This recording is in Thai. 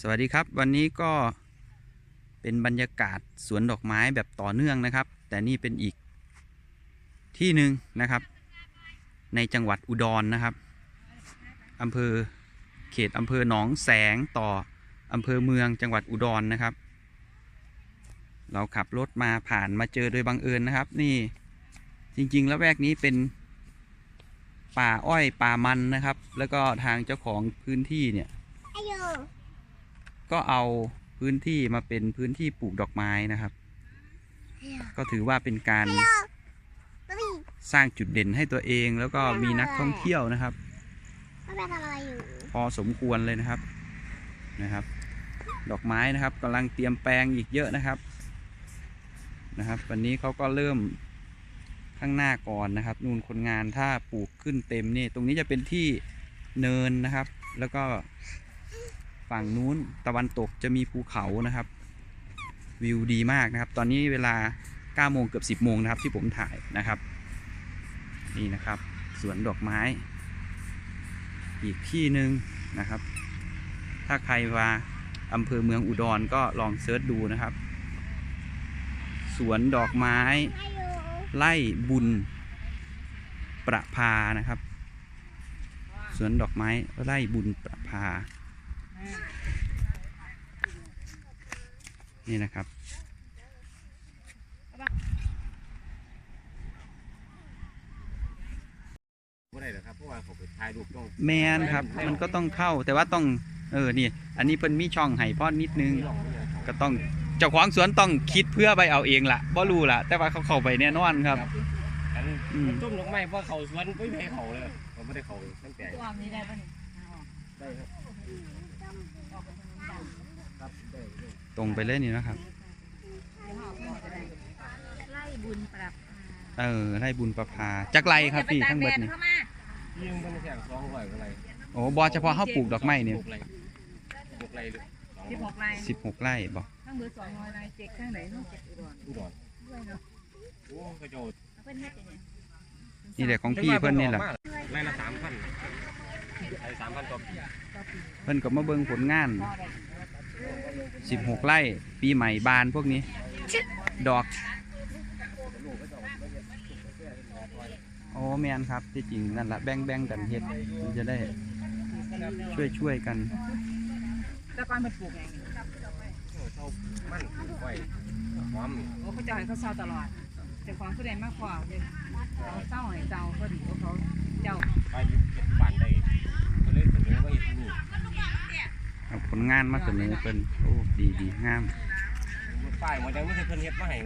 สวัสดีครับวันนี้ก็เป็นบรรยากาศสวนดอกไม้แบบต่อเนื่องนะครับ แต่นี่เป็นอีกที่หนึ่งนะครับ ในจังหวัดอุดรนะครับอำเภอเขตอำเภอหนองแสงต่ออำเภอเมืองจังหวัดอุดรนะครับ เราขับรถมาผ่านมาเจอโดยบังเอิญนะครับ นี่จริงๆแล้วแวกนี้เป็นป่าอ้อยป่ามันนะครับ แล้วก็ทางเจ้าของพื้นที่เนี่ย ก็เอาพื้นที่มาเป็นพื้นที่ปลูกดอกไม้นะครับ ก็ถือว่าเป็นการสร้างจุดเด่นให้ตัวเองแล้วก็มีนักท่องเที่ยวนะครับก็ไปทำอะไรอยู่พอสมควรเลยนะครับนะครับ ดอกไม้นะครับกำลังเตรียมแปลงอีกเยอะนะครับนะครับ วันนี้เขาก็เริ่มข้างหน้าก่อนนะครับ นู่นคนงานถ้าปลูกขึ้นเต็มนี่ตรงนี้จะเป็นที่เนินนะครับ แล้วก็ ฝั่งนู้นตะวันตกจะมีภูเขานะครับ วิวดีมากนะครับ ตอนนี้เวลา9โมงเกือบ10โมงนะครับ ที่ผมถ่ายนะครับ นี่นะครับสวนดอกไม้ อีกที่หนึ่งนะครับ ถ้าใครมาอำเภอเมืองอุดรก็ลองเซิร์ชดูนะครับ สวนดอกไม้ไม่อยู่ไล่บุญประพานะครับ สวนดอกไม้ไล่บุญประพา นี่นะครับไม่ได้หรอกครับเพราะว่าผมไปถ่ายรูปต้องแมนครับ มันก็ต้องเข้าแต่ว่าต้องเออนี่ อันนี้เพิ่นมีช่องให้พอดนิดนึง ก็ต้องเจ้าของสวนต้องคิดเพื่อไปเอาเองล่ะบ่รู้ล่ะ แต่ว่าเขาเข้าไปแน่นอนครับ อันอืมต้มดอกไม้เพราะเขาสวนไม่ให้เขาเลยผมไม่ได้เขาตั้งแต่ ตัวนี้ได้ปะเนี่ยได้ครับครับได้ได้ ตรงไปเลยนี่นะครับ ไล่บุญปรับเออไล่บุญประพาจักไรครับพี่ทั้งเบิดนี่เข้ามายิงมันแค่สองร้อยอะไรโอ้บอเฉพาะเขาปลูกดอกไม้เนี่ยปลูกไรปลูกไรเลยสิบหกไร่สิบหกไร่บอกทั้งเบอร์สองร้อยไร่เจ๊กข้างไหนน้องเจ๊กอุดรอุดรด้วยเนาะโอ้กระโจดเอาเพิ่นเฮ็ดยังไงนี่แหละของพี่เพิ่นนี่แหละไร่ละสามพันไร่สามพันต่อปีเพิ่นก็มาเบิ่งผลงาน พอได้สิบหกไร่ ปีใหม่บานพวกนี้ ดอกโอ้แมนครับที่จริงนั่นแหละแบ่งแบ่งกันเฮ็ดมันจะได้ช่วยช่วยกันแต่ก่อนมันปลูกไงโอ้เช่ามันไว้หอมนี่โอ้เขาจะให้เขาเศร้าตลอดเจ้าของผู้ใดมากกว่าเลยเขาเศร้าให้เจ้าพอดีว่าเขาเจ้า ไปยึดเก็บบ้านได้ก็เลยเสนอไว้ที่นี่ เอาผลงานมาเสนอเป็นโอ้ดีดีงามมันป้ายมันยังไม่เคยเพิ่นเฮ็ดมาให้